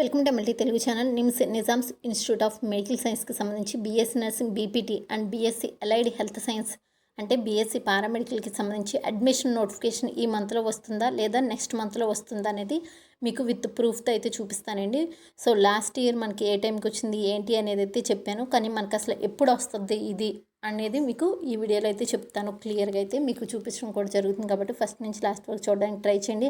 Welcome to multi Telugu channel. NIMS Nizam's institute of medical సైన్స్కి సంబంధించి BSc nursing BPT and BSc allied health science అంటే BSc పారామెడికల్కి సంబంధించి admission notification ఈ మంత్లో వస్తుందా లేదా నెక్స్ట్ మంత్లో వస్తుందా అనేది మీకు విత్ ప్రూఫ్తో అయితే చూపిస్తానండి. సో లాస్ట్ ఇయర్ మనకి ఏ టైంకి వచ్చింది ఏంటి అనేది అయితే చెప్పాను. కానీ మనకు అసలు ఎప్పుడు వస్తుంది ఇది అనేది మీకు ఈ వీడియోలో అయితే చెప్తాను. క్లియర్గా అయితే మీకు చూపించడం కూడా జరుగుతుంది కాబట్టి ఫస్ట్ నుంచి లాస్ట్ వరకు చూడడానికి ట్రై చేయండి.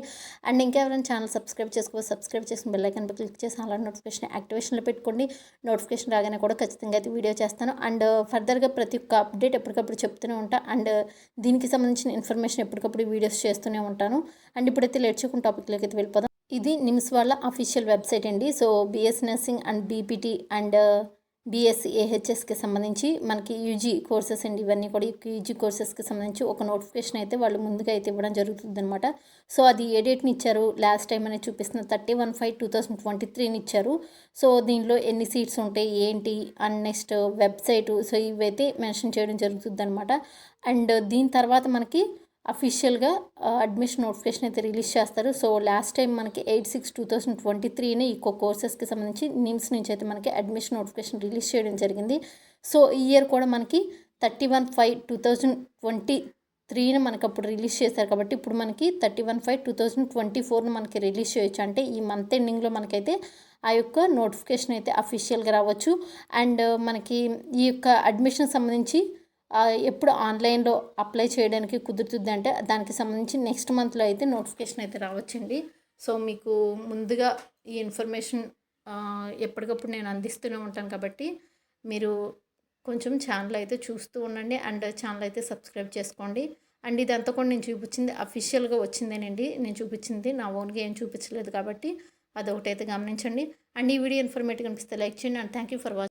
అండ్ ఇంకెవరైనా ఛానల్ సబ్స్క్రైబ్ చేసుకోవచ్చు సబ్స్క్రైబ్ చేసుకుని బెల్ క్లిక్ చేసి అలా నోటిఫికేషన్ యాక్టివేషన్లో పెట్టుకోండి. నోటిఫికేషన్ రాగానే కూడా ఖచ్చితంగా అయితే వీడియో చేస్తాను. అండ్ ఫర్దర్గా ప్రతి ఒక్క అప్డేట్ ఎప్పటికప్పుడు చెప్తూనే ఉంటాను అండ్ దీనికి సంబంధించిన ఇన్ఫర్మేషన్ ఎప్పటికప్పుడు వీడియోస్ చేస్తూనే ఉంటాను. అండ్ ఇప్పుడైతే లేట్ చేయకుండా టాపిక్లోకి అయితే వెళ్ళిపోదాం. ఇది నిమ్స్ వాళ్ళ అఫీషియల్ వెబ్సైట్ అండి. So BS nursing and BPT and BSc ఏహెచ్ఎస్కి సంబంధించి మనకి యూజీ కోర్సెస్ అండి ఇవన్నీ కూడా యూజీ కోర్సెస్కి సంబంధించి ఒక నోటిఫికేషన్ అయితే వాళ్ళు ముందుగా అయితే ఇవ్వడం జరుగుతుంది అనమాట సో అది ఏ డేట్ని ఇచ్చారు? లాస్ట్ టైం అనేది చూపిస్తున్న thirty one five two thousand twenty త్రీని ఇచ్చారు. సో దీనిలో ఎన్ని సీట్స్ ఉంటాయి? ఏంటి? అండ్ నెక్స్ట్ వెబ్సైటు సో ఇవైతే మెన్షన్ చేయడం జరుగుతుంది అనమాట అండ్ దీని తర్వాత మనకి అఫీషియల్గా అడ్మిషన్ నోటిఫికేషన్ అయితే రిలీజ్ చేస్తారు. సో లాస్ట్ టైం మనకి eight six two thousand twenty త్రీనే ఈ కోర్సెస్కి సంబంధించి నిమ్స్ నుంచి అయితే మనకి అడ్మిషన్ నోటిఫికేషన్ రిలీజ్ చేయడం జరిగింది. సో ఈ ఇయర్ కూడా మనకి thirty one five two thousand twenty త్రీని మనకి అప్పుడు రిలీజ్ చేశారు. కాబట్టి ఇప్పుడు మనకి thirty one five two thousand twenty ఫోర్ని మనకి రిలీజ్ చేయొచ్చు. అంటే ఈ మంత్ ఎండింగ్లో మనకైతే ఆ యొక్క నోటిఫికేషన్ అయితే అఫీషియల్గా రావచ్చు. అండ్ మనకి ఈ యొక్క అడ్మిషన్ సంబంధించి ఎప్పుడు ఆన్లైన్లో అప్లై చేయడానికి కుదురుతుంది అంటే దానికి సంబంధించి నెక్స్ట్ మంత్లో అయితే నోటిఫికేషన్ అయితే రావచ్చండి. సో మీకు ముందుగా ఈ ఇన్ఫర్మేషన్ ఎప్పటికప్పుడు నేను అందిస్తూనే ఉంటాను కాబట్టి మీరు కొంచెం ఛానల్ అయితే చూస్తూ ఉండండి అండ్ ఛానల్ అయితే సబ్స్క్రైబ్ చేసుకోండి. అండ్ ఇదంతా కూడా నేను చూపించింది అఫీషియల్గా వచ్చిందేనండి. నేను చూపించింది నా ఓన్గా ఏం చూపించలేదు కాబట్టి అదొకటైతే గమనించండి. అండ్ ఈ వీడియో ఇన్ఫర్మేటివ్ అనిపిస్తే లైక్ చేయండి and thank you for watching